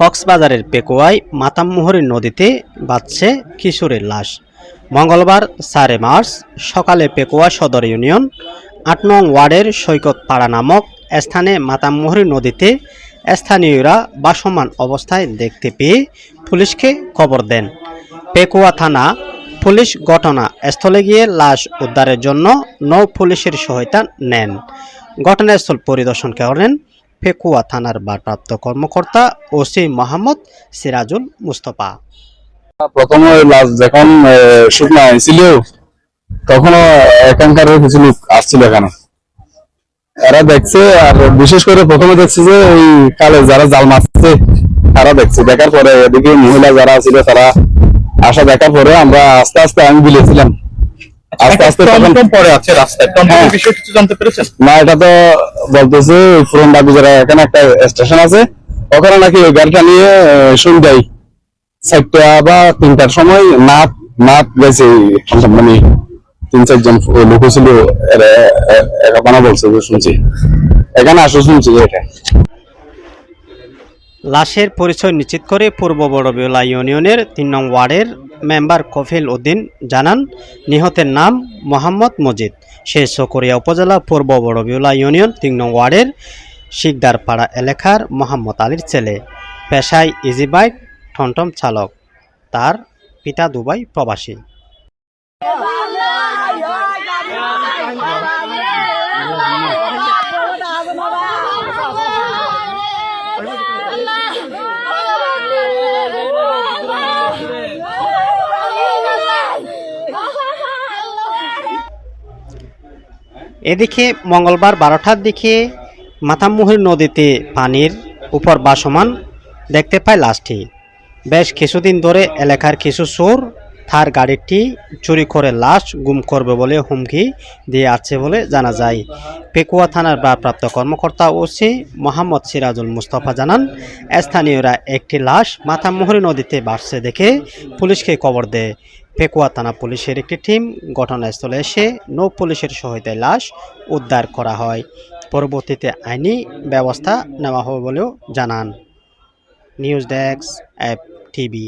কক্সবাজারের পেকুয়ায় মাতামমোহরী নদীতে বাঁচছে কিশোরের লাশ। মঙ্গলবার চারে মার্চ সকালে পেকুয়া সদর ইউনিয়ন আট নং ওয়ার্ডের সৈকত পাড়া নামক স্থানে মাতামমোহরী নদীতে স্থানীয়রা বাসমান অবস্থায় দেখতে পেয়ে পুলিশকে খবর দেন। পেকুয়া থানা পুলিশ ঘটনাস্থলে গিয়ে লাশ উদ্ধারের জন্য নৌ পুলিশের সহায়তা নেন। ঘটনাস্থল পরিদর্শন করেন পেকুয়া থানার ভারপ্রাপ্ত কর্মকর্তা ওসি মোহাম্মদ সিরাজুল মুস্তফা। যখন এখানকার কিছু লোক আসছিল এখানে এরা দেখছে, আর বিশেষ করে প্রথমে দেখছে যে এই কালে যারা জাল মারছে, তারা দেখছে। দেখার পরে এদিকে মহিলা যারা ছিল, তারা আসা দেখার পরে আমরা আস্তে আস্তে আমি বিলেছিলাম আস্তে আস্তে তখন টমটম পরে আছে রাস্তায়। টমটমের। বিষয়ে কিছু জানতে পেরেছেন? না এটা তো বলতেছে পুরন দাবি এখানে একটা স্টেশন আছে ওখানে নাকি ওই গাড়িটা নিয়ে সন্ধ্যায় চারটা বা তিনটার সময় নাট নাট গেছে মানে তিন চারজন লোক ছিল এরা এ- এরা বানা বলছে শুনছি। এখানে আসো শুনছি এটা। লাশের পরিচয় নিশ্চিত করে পূর্ব বড়বিলা ইউনিয়নের তিন নং ওয়ার্ডের মেম্বার কফিল উদ্দিন জানান, নিহতের নাম মোহাম্মদ মজিদ। সে সকরিয়া উপজেলা পূর্ব বড়বিউলা ইউনিয়ন তিন নং ওয়ার্ডের শিকদারপাড়া এলাকার মোহাম্মদ আলীর ছেলে। পেশায় ইজিবাইক ঠনটম চালক। তার পিতা দুবাই প্রবাসী। এদিকে মঙ্গলবার বারোটার দিকে মাথামুহুর নদীতে পানির উপর বাসমান দেখতে পায় লাশটি। বেশ কিছুদিন ধরে এলাকার কিছু চোর তার গাড়িটি চুরি করে লাশ গুম করবে বলে হুমকি দিয়ে আছে বলে জানা যায়। পেকুয়া থানার ভারপ্রাপ্ত কর্মকর্তা ওসি মোহাম্মদ সিরাজুল মুস্তফা জানান, স্থানীয়রা একটি লাশ মাথামুহুরি নদীতে বাড়ছে দেখে পুলিশকে খবর দেয়। পেকুয়া থানা পুলিশের একটি টিম ঘটনাস্থলে এসে নৌ পুলিশের সহায়তায় লাশ উদ্ধার করা হয়। পরবর্তীতে আইনি ব্যবস্থা নেওয়া হবে বলেও জানান। News desk, app TV.